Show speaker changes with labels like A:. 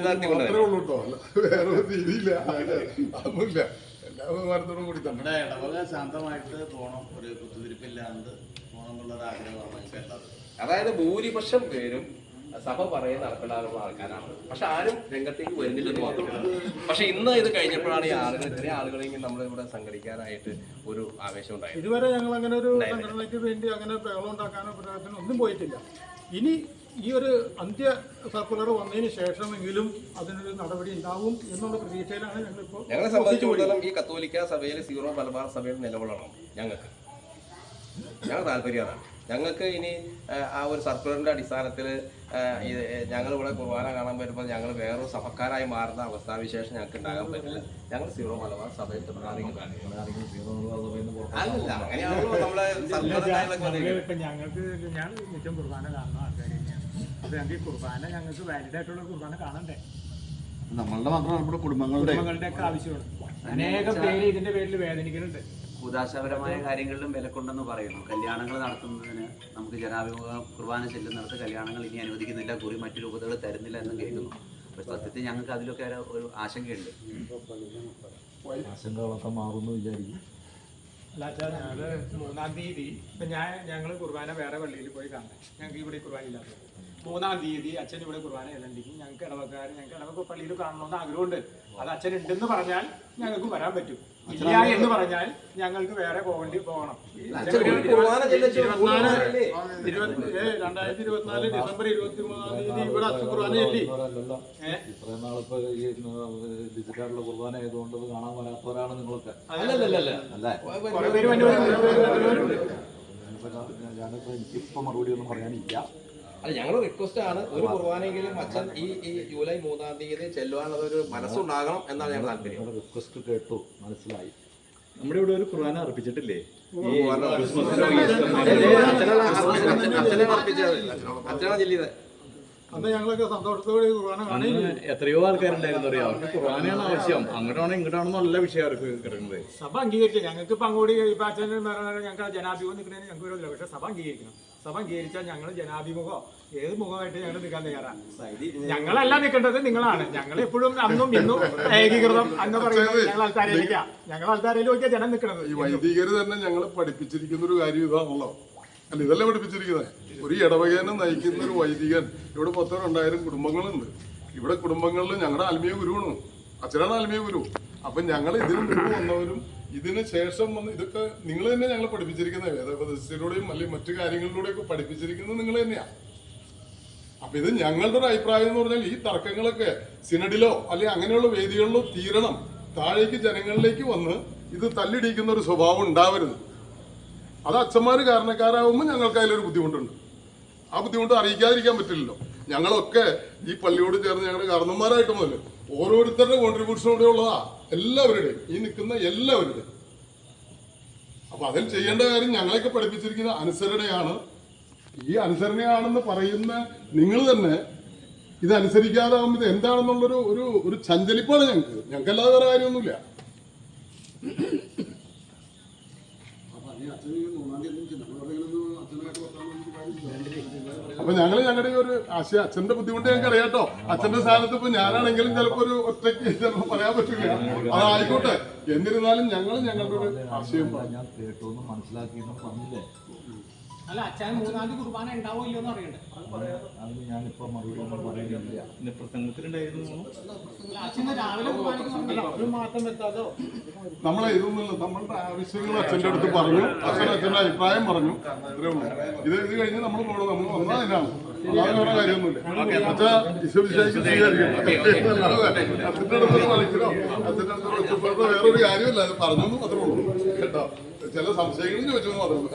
A: ഇതാക്കി
B: മാത്രമേ ഉള്ളൂ കേട്ടോ. അല്ല വേറെ ഒരു രീതിയില്ല. അതൊന്നുമില്ല എല്ലാ ബഹുമാനത്തോടും കൂടി തന്നെ.
C: നമ്മുടെ ഇടവക ശാന്തമായിട്ട് പോകണം ഒരു പോകണം ആഗ്രഹമാണ്
A: അതായത് ഭൂരിപക്ഷം പേരും സഭ പറയുന്ന നടപ്പിലാകുന്ന ആൾക്കാരാണ്. പക്ഷെ ആരും രംഗത്തേക്ക് വരുന്നില്ലെന്ന് മാത്രമല്ല പക്ഷെ ഇന്ന് ഇത് കഴിഞ്ഞപ്പോഴാണ് ഈ ആളുകൾ ഇത്രയും ആളുകളെങ്കിലും നമ്മൾ ഇവിടെ സംഘടിക്കാനായിട്ട് ഒരു ആവേശം ഉണ്ടായത്.
D: ഇതുവരെ ഞങ്ങൾ അങ്ങനെ ഒരു സംഘടനയ്ക്ക് വേണ്ടി അങ്ങനെ ബഹളം ഉണ്ടാക്കാനോ ഒന്നും പോയിട്ടില്ല. ഇനി ഈ ഒരു അന്ത്യ സർക്കുലർ വന്നതിന് ശേഷമെങ്കിലും അതിനൊരു നടപടി ഉണ്ടാവും എന്നുള്ള പ്രതീക്ഷയിലാണ് ഞങ്ങളിപ്പോൾ
A: ഞങ്ങളെ സംബന്ധിച്ചിടത്തോളം ഈ കത്തോലിക്ക സഭയിൽ സീറോ മലബാർ സഭയിൽ നിലകൊള്ളണം ഞങ്ങൾക്ക്. ഞങ്ങൾ താല്പര്യം അതാണ് ഞങ്ങൾക്ക് ഇനി ആ, ഒരു സർക്കുലറിന്റെ അടിസ്ഥാനത്തിൽ ഞങ്ങൾ ഇവിടെ കുർബാന കാണാൻ വരുമ്പോൾ ഞങ്ങൾ വേറൊരു സഭക്കാരായി മാറുന്ന അവസ്ഥാവിശേഷം ഞങ്ങൾക്ക് ഉണ്ടാകാൻ പറ്റില്ല. ഞങ്ങൾ സീറോ മലബാർ സഭയിൽ അല്ലല്ല അങ്ങനെയാണല്ലോ നമ്മളെ
D: ഞങ്ങൾക്ക് ഞാൻ നിത്യം കുർബാന കാണുന്ന ആൾക്കാർ ഞങ്ങൾക്ക് ഈ കുർബാന ഞങ്ങൾക്ക് വാലിഡ് ആയിട്ടുള്ള കുർബാന കാണണ്ടേ?
B: നമ്മളുടെ മാത്രം നമ്മുടെ കുടുംബങ്ങളുടെ
D: കുടുംബങ്ങളുടെ ഒക്കെ ആവശ്യമാണ്. അനേകം പേര് ഇതിന്റെ പേരിൽ വേദനിക്കുന്നുണ്ട്.
E: ഉദാശപരമായ കാര്യങ്ങളിലും വിലക്കുണ്ടെന്ന് പറയുന്നു. കല്യാണങ്ങൾ നടത്തുന്നതിന് നമുക്ക് ജനാഭിമുഖ കുർബാന ചെല്ലുന്നിടത്ത് കല്യാണങ്ങൾ ഇനി അനുവദിക്കുന്നില്ല കുറി മറ്റു രൂപതകൾ തരുന്നില്ല എന്നും കേൾക്കുന്നു. പക്ഷെ സത്യത്തിൽ ഞങ്ങൾക്ക് അതിലൊക്കെ ഒരു- ഒരു ആശങ്കയുണ്ട്.
F: ആശങ്കകളൊക്കെ മാറുമെന്ന് വിചാരിക്കും.
D: അല്ല അച്ഛാ ഞങ്ങൾ മൂന്നാം തീയതി. ഇപ്പൊ ഞാൻ ഞങ്ങൾ കുർബാന വേറെ പള്ളിയിൽ പോയി കാണാം. ഞങ്ങൾക്ക് ഇവിടെ കുർബാന ഇല്ലാത്തത്. മൂന്നാം തീയതി അച്ഛൻ ഇവിടെ കുർബാന ചെല്ലണ്ടെങ്കിൽ ഞങ്ങൾക്ക് ഇടവക്കാർ ഞങ്ങൾക്ക് ഇടവക്ക പള്ളിയിൽ കാണണമെന്ന് ആഗ്രഹമുണ്ട്. അത് അച്ഛൻ ഉണ്ടെന്ന് പറഞ്ഞാൽ ഞങ്ങൾക്ക് വരാൻ പറ്റും. ഇല്ല എന്ന് പറഞ്ഞാൽ ഞങ്ങൾക്ക് വേറെ പോകേണ്ടി പോകണം. രണ്ടായിരത്തി ഇരുപത്തിനാല് ഡിസംബർ ഇരുപത്തി മൂന്നാം തീയതി ഇവിടെ അച്ഛൻ കുർബാന ചെല്ലി.
F: അല്ലല്ലോ
D: ഏഹ്
F: ഇത്രയും നാളിപ്പോ ഈ ഡിജിറ്റലിലെ കുർബാന ആയതുകൊണ്ട് കാണാൻ വരാത്തവരാണ് നിങ്ങളൊക്കെ. അല്ലേ? ഞാനിപ്പോ എനിക്കിപ്പോ മറുപടി ഒന്നും പറയാനില്ല.
A: അല്ല ഞങ്ങൾ റിക്വസ്റ്റ് ആണ്. ഒരു കുർബാനെങ്കിലും അച്ഛൻ ഈ ഈ ജൂലൈ മൂന്നാം തീയതി ചെല്ലുവാനുള്ള ഒരു മനസ്സുണ്ടാകണം എന്നാണ് ഞങ്ങൾ താല്പര്യം.
F: റിക്വസ്റ്റ് കേട്ടു. മനസ്സിലായി.
G: നമ്മുടെ ഇവിടെ ഒരു ഖുർആൻ അർപ്പിച്ചിട്ടില്ലേ?
A: അച്ഛനാണ് ചെല്ലിയത്.
D: അന്ന് ഞങ്ങളൊക്കെ സന്തോഷത്തോടെ
G: എത്രയോ ആൾക്കാരുണ്ടായിരുന്നു അറിയാം? അവർക്ക് ഖുർആനാണ് ആവശ്യം. അങ്ങോട്ടാണോ ഇങ്ങോട്ടാണോ നല്ല വിഷയം അവർക്ക് കിടക്കുന്നത്.
D: സഭ അംഗീകരിച്ചു. ഞങ്ങൾക്ക് ഇപ്പം അങ്ങോട്ട് ഇപ്പം അച്ഛനും ഞങ്ങൾക്ക് ജനാധിപത്യം നിൽക്കുന്നതിന് ഞങ്ങൾക്ക് പക്ഷെ സഭ അംഗീകരിക്കണം. സഭ അംഗീകരിച്ചാൽ ഞങ്ങൾ ജനാഭിമുഖോ. ഏത് മുഖമായിട്ട് ഞങ്ങൾ നിൽക്കാൻ തയ്യാറാണ് ഞങ്ങളല്ല നിൽക്കേണ്ടത് നിങ്ങളാണ്. ഞങ്ങൾ എപ്പോഴും അന്നും ഇന്നും ഏകീകൃതം എന്ന് പറയുന്നത് ഞങ്ങൾ ആൾക്കാരിലേക്കാ. ഞങ്ങൾ ആൾക്കാരിൽ നോക്കിയാൽ ജനം നിൽക്കുന്നത്
B: ഈ വൈദികർ തന്നെ ഞങ്ങളെ പഠിപ്പിച്ചിരിക്കുന്ന ഒരു കാര്യം ഇതാണല്ലോ. അല്ല ഇതല്ലേ പഠിപ്പിച്ചിരിക്കുന്നത്? ഒരു ഇടവകേനെ നയിക്കുന്ന ഒരു വൈദികൻ. ഇവിടെ പത്തോ രണ്ടായിരം കുടുംബങ്ങളുണ്ട്. ഇവിടെ കുടുംബങ്ങളിൽ ഞങ്ങളുടെ ആത്മീയ ഗുരുവാണ്. അച്ഛനാണ് ആത്മീയ ഗുരു. അപ്പൊ ഞങ്ങൾ ഇതിനു മുമ്പ് വന്നവരും ഇതിന് ശേഷം വന്ന് ഇതൊക്കെ നിങ്ങൾ തന്നെ ഞങ്ങളെ പഠിപ്പിച്ചിരിക്കുന്ന വേദോപദേശത്തിലൂടെയും അല്ലെങ്കിൽ മറ്റു കാര്യങ്ങളിലൂടെയൊക്കെ പഠിപ്പിച്ചിരിക്കുന്നത് നിങ്ങൾ തന്നെയാണ് അപ്പൊ ഇത് ഞങ്ങളുടെ ഒരു അഭിപ്രായം എന്ന് പറഞ്ഞാൽ ഈ തർക്കങ്ങളൊക്കെ സിനഡിലോ അല്ലെങ്കിൽ അങ്ങനെയുള്ള വേദികളിലോ തീരണം. താഴേക്ക് ജനങ്ങളിലേക്ക് വന്ന് ഇത് തല്ലിടിക്കുന്ന ഒരു സ്വഭാവം ഉണ്ടാവരുത്. അത് അച്ഛന്മാർ കാരണക്കാരാകുമ്പോൾ ഞങ്ങൾക്ക് അതിലൊരു ബുദ്ധിമുട്ടുണ്ട്. ആ ബുദ്ധിമുട്ട് അറിയിക്കാതിരിക്കാൻ പറ്റില്ലല്ലോ. ഞങ്ങളൊക്കെ ഈ പള്ളിയോട് ചേർന്ന് ഞങ്ങളുടെ കാരണന്മാരായിട്ട് മുതൽ ഓരോരുത്തരുടെ കോൺട്രിബ്യൂഷൻ കൂടെ ഉള്ളതാ. എല്ലാവരുടെയും. ഈ നിൽക്കുന്ന എല്ലാവരുടെയും. അപ്പൊ അതിൽ ചെയ്യേണ്ട കാര്യം ഞങ്ങളെയൊക്കെ പഠിപ്പിച്ചിരിക്കുന്ന അനുസരണയാണ്. ഈ അനുസരണയാണെന്ന് പറയുന്ന നിങ്ങൾ തന്നെ ഇത് അനുസരിക്കാതാകുമ്പോൾ ഇത് എന്താണെന്നുള്ളൊരു ഒരു ഒരു ചഞ്ചലിപ്പാണ് ഞങ്ങൾക്ക്. ഞങ്ങൾക്കല്ലാതെ വേറെ കാര്യമൊന്നുമില്ല. അപ്പൊ ഞങ്ങൾ ഞങ്ങളുടെ ഒരു ആശയ അച്ഛന്റെ ബുദ്ധിമുട്ട് ഞങ്ങൾക്ക് അറിയാട്ടോ അച്ഛന്റെ സ്ഥാനത്ത് ഇപ്പൊ ഞാനാണെങ്കിലും ചിലപ്പോ ഒരു ഒറ്റയ്ക്ക് ചിലപ്പോ പറയാൻ പറ്റില്ല. അതായിക്കോട്ടെ എന്നിരുന്നാലും ഞങ്ങൾ ഞങ്ങളുടെ ഒരു ആശയം പറഞ്ഞു
F: കേട്ടു മനസ്സിലാക്കിയെന്നും
D: അല്ല അച്ഛൻ മൂന്നാം തീയതി കുർബാന ഉണ്ടാവോ ഇല്ലയോ എന്ന് അറിയണ്ടേ
F: അതിന് ഞാനിപ്പോ മറുപടി
G: പിന്നെ പ്രസംഗത്തിലുണ്ടായിരുന്നു.
D: അച്ഛൻ രാവിലെ ഒരു മാറ്റം വരുത്താതോ
B: നമ്മളെ ഇതൊന്നുമില്ല നമ്മളുടെ ആവശ്യങ്ങൾ അച്ഛന്റെ അടുത്ത് പറഞ്ഞു. അച്ഛൻ അച്ഛന്റെ അഭിപ്രായം പറഞ്ഞു. ഇത്രേ ഉള്ളൂ. ഇത് ഇത് കഴിഞ്ഞ് നമ്മൾ പോകണം നമ്മൾ വന്നതിനാണ് അല്ലാതെ വേറെ കാര്യമൊന്നുമില്ല. അച്ഛാ ഈശ്വരിശേഷിക്ക് സ്വീകരിക്കണം. അച്ഛന്റെ അടുത്ത് കളിക്കണോ അച്ഛന്റെ അടുത്ത് ഒറ്റപ്പെടുന്ന വേറൊരു കാര്യമില്ല. അത് പറഞ്ഞു അത്രേ ഉള്ളൂ. കേട്ടോ? ചില സംശയങ്ങളും ചോദിച്ചു മാത്രമേ ഉള്ളൂ